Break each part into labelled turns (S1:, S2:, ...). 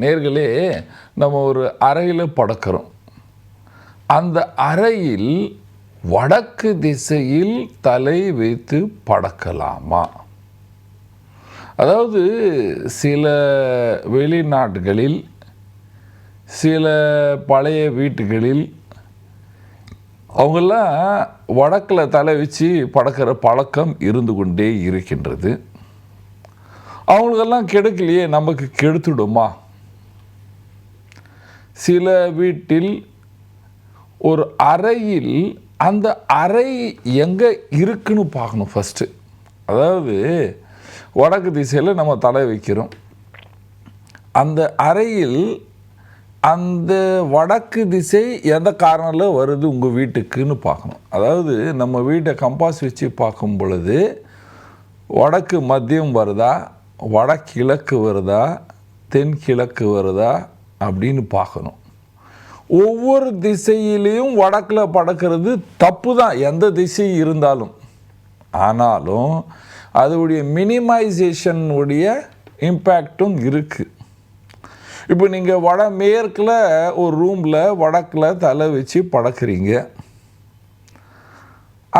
S1: நேர்களே நம்ம ஒரு அறையில் படுக்கிறோம். அந்த அறையில் வடக்கு திசையில் தலை வைத்து படக்கலாமா? அதாவது சில வெளிநாடுகளில் சில பழைய வீட்டுகளில் அவங்கெல்லாம் வடக்கில் தலை வச்சு படக்கிற பழக்கம் இருந்து கொண்டே இருக்கின்றது. அவங்களுக்கெல்லாம் கெடுக்கலையே நமக்கு கெடுத்துடுமா? சில வீட்டில் ஒரு அறையில் அந்த அறை எங்கே இருக்குன்னு பார்க்கணும் ஃபஸ்ட்டு அதாவது வடக்கு திசையில் நம்ம தலை வைக்கிறோம். அந்த அறையில் அந்த வடக்கு திசை எந்த காரணத்தில் வருது உங்கள் வீட்டுக்குன்னு பார்க்கணும். அதாவது நம்ம வீட்டை கம்பாஸ் வச்சு பார்க்கும் பொழுது வடக்கு மத்தியம் வருதா? வடகிழக்கு வருதா? தென்கிழக்கு வருதா? அப்படின்னு பார்க்கணும். ஒவ்வொரு திசையிலையும் வடக்கில் படக்கிறது தப்பு தான் எந்த திசை இருந்தாலும். ஆனாலும் அதோடைய மினிமைசேஷனுடைய இம்பேக்டும் இருக்குது இப்போ நீங்கள் வட மேற்கில் ஒரு ரூமில் வடக்கில் தலை வச்சு படக்கிறீங்க.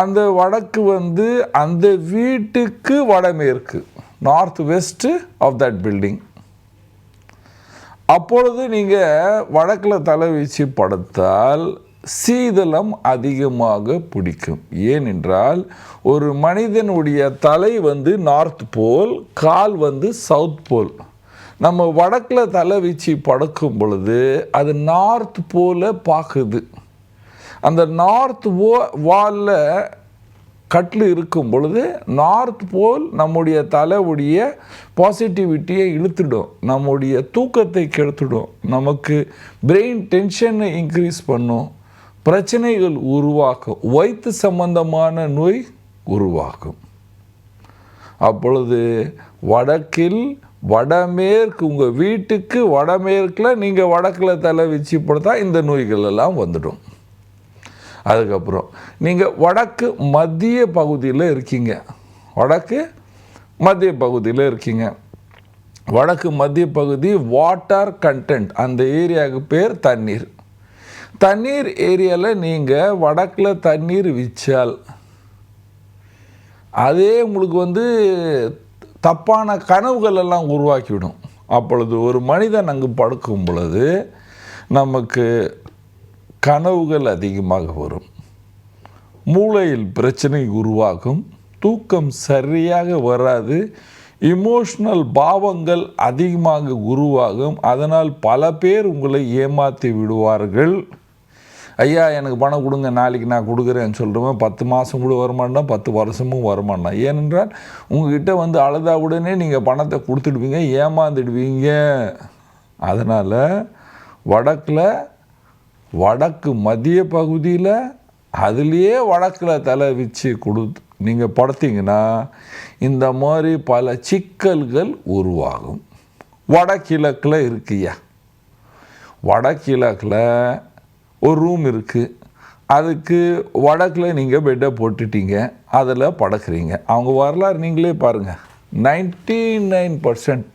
S1: அந்த வடக்கு வந்து அந்த வீட்டுக்கு வடமேற்கு north west of that building அப்பொழுது நீங்கள் வடக்கில் தலை வச்சு படுத்தால் சீதளம் அதிகமாக பிடிக்கும். ஏனென்றால் ஒரு மனிதனுடைய தலை வந்து நார்த் போல் கால் வந்து சவுத் போல். நம்ம வடக்கில் தலை வச்சு படுக்கும் பொழுது அது நார்த் போல் பார்க்குது அந்த நார்த் வோ வாலில் கட்டில் இருக்கும் பொழுது நார்த் போல் நம்முடைய தலைவுடைய பாசிட்டிவிட்டியை இழுத்துடும். நம்முடைய தூக்கத்தை கெடுத்துடும். நமக்கு பிரெயின் டென்ஷனை இன்க்ரீஸ் பண்ணும். பிரச்சனைகள் உருவாக்கும் வயிற்று சம்பந்தமான நோய் உருவாக்கும் அப்பொழுது வடக்கில் வடமேற்கு உங்கள் வீட்டுக்கு வடமேற்கில் நீங்கள் வடக்கில் தலை வச்சு படுத்தா இந்த நோய்கள் எல்லாம் வந்துடும். அதுக்கப்புறம். நீங்கள் வடக்கு மத்திய பகுதியில் இருக்கீங்க. வடக்கு மத்திய பகுதியில் இருக்கீங்க. வடக்கு மத்திய பகுதி வாட்டர் கண்டென்ட் அந்த ஏரியாவுக்கு பேர் தண்ணீர். தண்ணீர் ஏரியாவில் நீங்கள் வடக்கில் தண்ணீர் விச்சால் அதே உங்களுக்கு வந்து தப்பான கனவுகள் எல்லாம் உருவாக்கிவிடும். அப்பொழுது ஒரு மனிதன் அங்கு படுக்கும் பொழுது நமக்கு கனவுகள் அதிகமாக வரும். மூளையில் பிரச்சனை உருவாகும். தூக்கம் சரியாக வராது. இமோஷனல் பாவங்கள் அதிகமாக உருவாகும். அதனால் பல பேர் உங்களை ஏமாற்றி விடுவார்கள். ஐயா எனக்கு பணம் கொடுங்க. நாளைக்கு நான் கொடுக்குறேன்னு சொல்கிறவன் பத்து மாதம் கூட வரமாட்டான் பத்து வருஷமும் வரமாட்டான் ஏனென்றால் உங்ககிட்ட வந்து அழுதா உடனே நீங்கள் பணத்தை கொடுத்துடுவீங்க ஏமாந்துடுவீங்க அதனால் வடக்கில் வடக்கு மத்திய பகுதியில் அதுலேயே வடக்கில் தலை வச்சு கொடுத்து நீங்கள் படுத்தீங்கன்னா இந்த மாதிரி பல சிக்கல்கள் உருவாகும். வடகிழக்கில் இருக்குய்யா வடகிழக்கில் ஒரு ரூம் இருக்குது அதுக்கு வடக்கில் நீங்கள் பெட்டை போட்டுட்டீங்க. அதில் படக்கிறீங்க. அவங்க வரலாறு நீங்களே பாருங்கள் நைன்டி நைன் பர்சன்ட்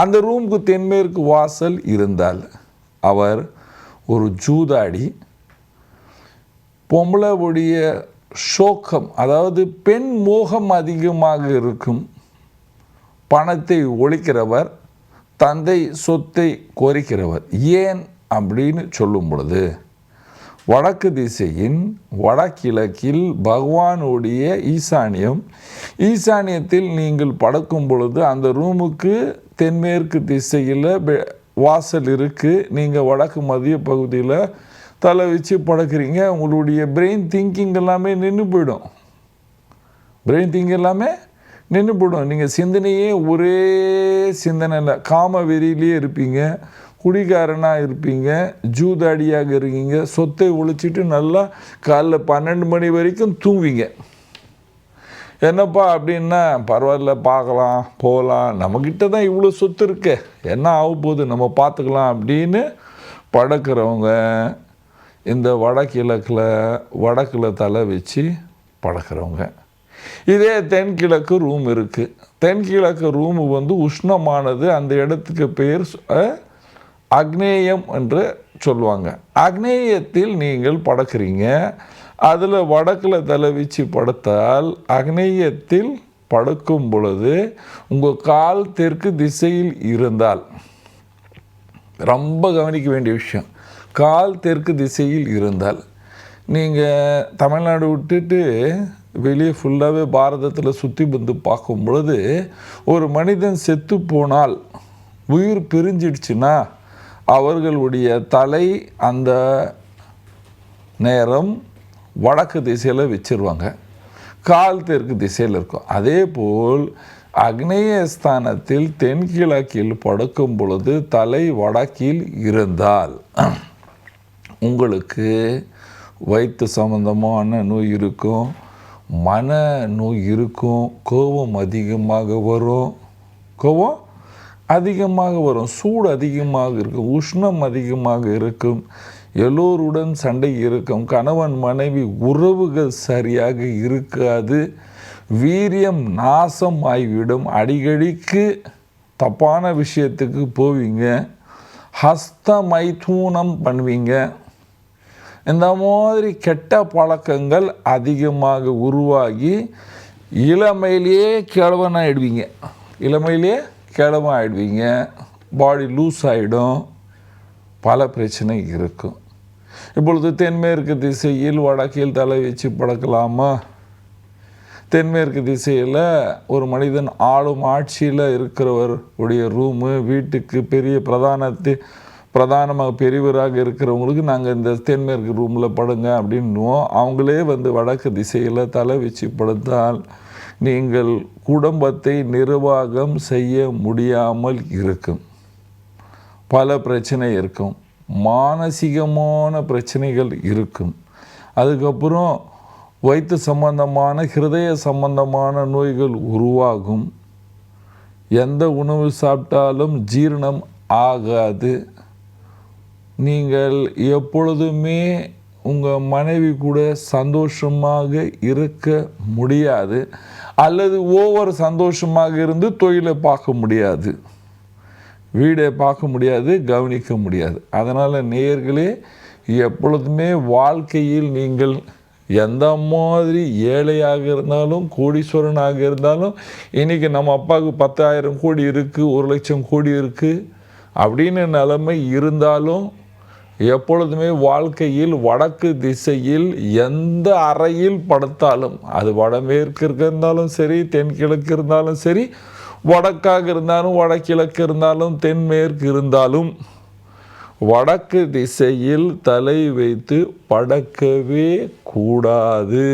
S1: அந்த ரூமுக்கு தென்மேற்கு வாசல் இருந்தால் அவர் ஒரு ஜூதாடி பொம்பளைவுடைய சோகம் அதாவது பெண் மோகம் அதிகமாக இருக்கும் பணத்தை ஒழிக்கிறவர் தந்தை சொத்தை கோரிக்கிறவர். ஏன் அப்படின்னு சொல்லும் பொழுது வடக்கு திசையின் வடகிழக்கில் பகவானுடைய ஈசானியம் ஈசானியத்தில் நீங்கள் படக்கும் பொழுது அந்த ரூமுக்கு தென்மேற்கு திசையில் வாசல் இருக்குது நீங்கள் வடக்கு மதிய பகுதியில் தலை வச்சு படுக்கிறீங்க. உங்களுடைய பிரெயின் திங்கிங் எல்லாமே நின்று போயிடும். பிரெயின் திங்கிங் எல்லாமே நின்று போயிடும். நீங்கள் சிந்தனையே ஒரே சிந்தனையில் காம வெறியிலேயே இருப்பீங்க. குடிகாரனாக இருப்பீங்க. ஜூதாடியாக இருக்கீங்க. சொத்தை ஒழிச்சிட்டு நல்லா காலைல பன்னெண்டு மணி வரைக்கும் தூங்குவீங்க. என்னப்பா அப்படின்னா பரவாயில்ல பார்க்கலாம் போகலாம். நம்மக்கிட்ட தான் இவ்வளோ சொத்து இருக்கு. என்ன ஆக போகுது நம்ம பார்த்துக்கலாம் அப்படின்னு படக்கிறவங்க இந்த வடகிழக்கில் வடக்கில் தலை வச்சு படக்கிறவங்க. இதே தென்கிழக்கு ரூம் இருக்குது தென்கிழக்கு ரூமு வந்து உஷ்ணமானது. அந்த இடத்துக்கு பேர் சு- அக்னேயம் என்று சொல்லுவாங்க. அக்னேயத்தில் நீங்கள் படக்கிறீங்க. அதில் வடக்கில் தலைவீச்சு படுத்தால் அக்னேயத்தில் படுக்கும் பொழுது உங்கள் கால் தெற்கு திசையில் இருந்தால் ரொம்ப கவனிக்க வேண்டிய விஷயம் கால் தெற்கு திசையில் இருந்தால் நீங்கள் தமிழ்நாடு விட்டுட்டு வெளியே ஃபுல்லாகவே பாரதத்தில் சுற்றி வந்து பார்க்கும் பொழுது ஒரு மனிதன் செத்து போனால் உயிர் பிரிஞ்சிடுச்சுன்னா அவர்களுடைய தலை அந்த நேரம் வடக்கு திசையில் வச்சிருவாங்க. கால் தெற்கு திசையில் இருக்கும். அதே போல் அக்னேயஸ்தானத்தில் தென்கிழக்கில் படுக்கும் பொழுது தலை வடக்கில் இருந்தால் உங்களுக்கு வயிற்று சம்பந்தமான நோய் இருக்கும் மன நோய் இருக்கும் கோபம் அதிகமாக வரும். கோபம் அதிகமாக வரும் சூடு அதிகமாக இருக்கும் உஷ்ணம் அதிகமாக இருக்கும். எல்லோருடன் சண்டை இருக்கும். கணவன் மனைவி உறவுகள் சரியாக இருக்காது. வீரியம் நாசம் ஆகிவிடும் அடிக்கடிக்கு தப்பான விஷயத்துக்கு போவீங்க. ஹஸ்த மைதூனம் பண்ணுவீங்க. இந்த மாதிரி கெட்ட பழக்கங்கள் அதிகமாக உருவாகி இளமையிலேயே கிழவன் ஆகிடுவீங்க இளமையிலேயே கிழவன் ஆகிடுவீங்க பாடி லூஸ் ஆகிடும் பல பிரச்சனை இருக்கும். இப்பொழுது தென்மேற்கு திசையில் வடக்கில் தலை வச்சு படக்கலாமா? தென்மேற்கு திசையில் ஒரு மனிதன் ஆளும் ஆட்சியில் இருக்கிறவர் உடைய ரூமு வீட்டுக்கு பெரிய பிரதானத்து பிரதானமாக பெரியவராக இருக்கிறவங்களுக்கு நாங்கள் இந்த தென்மேற்கு ரூமில் படுங்க அப்படின்னுவோம். அவங்களே வந்து வடக்கு திசையில் தலை வச்சு படுத்தால் நீங்கள் குடும்பத்தை நிர்வாகம் செய்ய முடியாமல் இருக்கும். பல பிரச்சனை இருக்கும். மானசீகமான பிரச்சனைகள் இருக்கும். அதுக்கப்புறம் வயிற்று சம்பந்தமான ஹிருதய சம்பந்தமான நோய்கள் உருவாகும். எந்த உணவு சாப்பிட்டாலும் ஜீரணம் ஆகாது. நீங்கள் எப்பொழுதுமே உங்கள் மனைவி கூட சந்தோஷமாக இருக்க முடியாது. அல்லது ஓவர் சந்தோஷமாக இருந்து தொழிலை பார்க்க முடியாது. வீடை பார்க்க முடியாது கவனிக்க முடியாது. அதனால் நேயர்களே எப்பொழுதுமே வாழ்க்கையில் நீங்கள் எந்த மாதிரி ஏழையாக இருந்தாலும் கோடீஸ்வரனாக இருந்தாலும் இன்றைக்கி நம்ம அப்பாவுக்கு பத்தாயிரம் கோடி இருக்குது ஒரு லட்சம் கோடி இருக்குது அப்படின்னு நிலைமை இருந்தாலும் எப்பொழுதுமே வாழ்க்கையில் வடக்கு திசையில் எந்த அறையில் படுத்தாலும் அது வடமேற்கு இருந்தாலும் சரி தென்கிழக்கு இருந்தாலும் சரி வடக்காக இருந்தாலும் வடகிழக்கு இருந்தாலும் தென்மேற்கு இருந்தாலும் வடக்கு திசையில் தலை வைத்து படக்கவே கூடாது.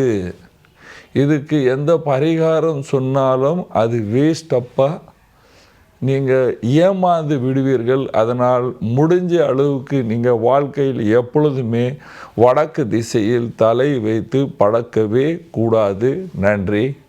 S1: இதுக்கு எந்த பரிகாரம் சொன்னாலும் அது வேஸ்டப்பா நீங்கள் ஏமாந்து விடுவீர்கள். அதனால் முடிஞ்ச அளவுக்கு நீங்கள் வாழ்க்கையில் எப்பொழுதுமே வடக்கு திசையில் தலை வைத்து படக்கவே கூடாது. நன்றி.